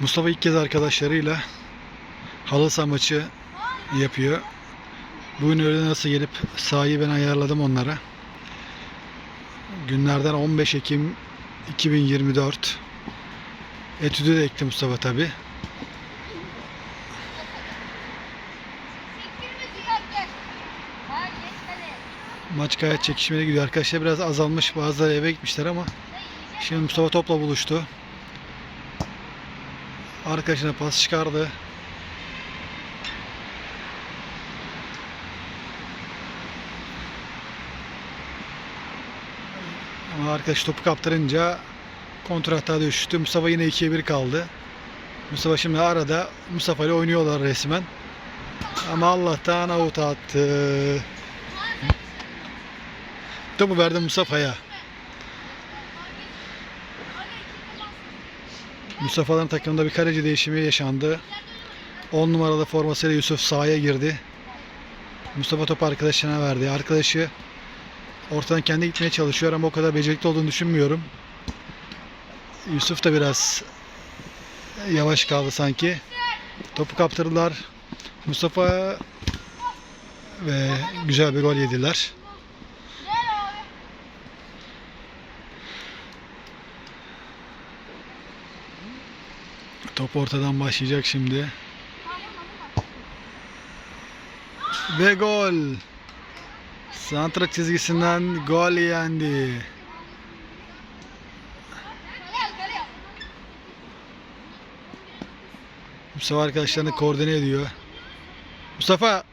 Mustafa ilk kez arkadaşlarıyla halı saha maçı yapıyor. Bugün öğle nasıl gelip sahayı ben ayarladım onlara. Günlerden 15 Ekim 2024. Etüdü de ekti Mustafa tabi. Maç gayet çekişmeli gidiyor. Arkadaşlar biraz azalmış. Bazıları eve gitmişler ama şimdi Mustafa topla buluştu. Arkadaşına pas çıkardı. Ama arkadaş topu kaptırınca kontrol hata düştü. Mustafa yine 2'ye 1 kaldı. Mustafa şimdi arada Mustafa ile oynuyorlar resmen. Ama Allah'tan out attı. Topu verdi Mustafa'ya. Mustafa'ların takımında bir kaleci değişimi yaşandı. 10 numaralı formasıyla Yusuf sahaya girdi. Mustafa topu arkadaşına verdi. Arkadaşı ortadan kendi gitmeye çalışıyor ama o kadar becerikli olduğunu düşünmüyorum. Yusuf da biraz yavaş kaldı sanki. Topu kaptırdılar. Mustafa ve güzel bir gol yediler. Top ortadan başlayacak şimdi. Ve gol. Santra çizgisinden gol yendi. Mustafa arkadaşlarını koordine ediyor. Mustafa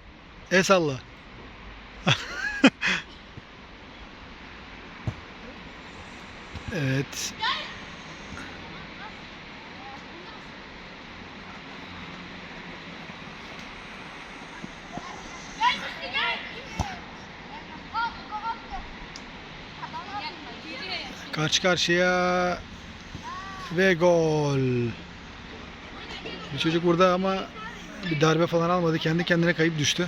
el salla. evet. Karşı karşıya ve gol. Bir çocuk burada ama bir darbe falan almadı. Kendi kendine kayıp düştü.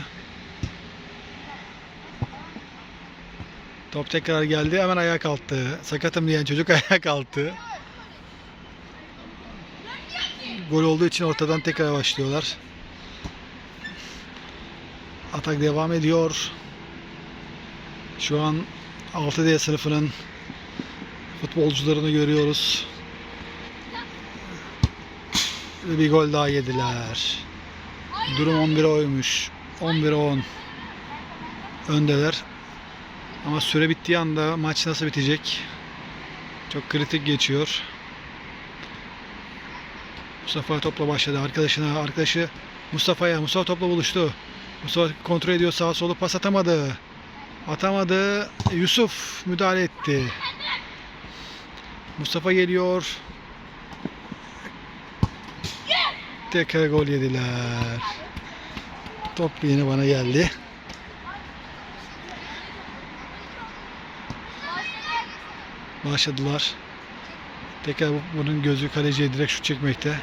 Top tekrar geldi. Hemen ayağa kalktı. Sakatım diyen çocuk ayağa kalktı. Gol olduğu için ortadan tekrar başlıyorlar. Atak devam ediyor. Şu an 6D sınıfının futbolcularını görüyoruz. Ve bir gol daha yediler. Durum 11'e oymuş. 11'e 10. Öndeler. Ama süre bittiği anda maç nasıl bitecek? Çok kritik geçiyor. Mustafa topla başladı. Arkadaşına, arkadaşı Mustafa'ya. Mustafa topla buluştu. Mustafa kontrol ediyor sağa solu pas atamadı. Atamadı. Yusuf müdahale etti. Mustafa geliyor. Tekrar gol yediler. Top yine bana geldi. Başladılar. Tekrar bunun gözü kaleciye direkt şut çekmekte.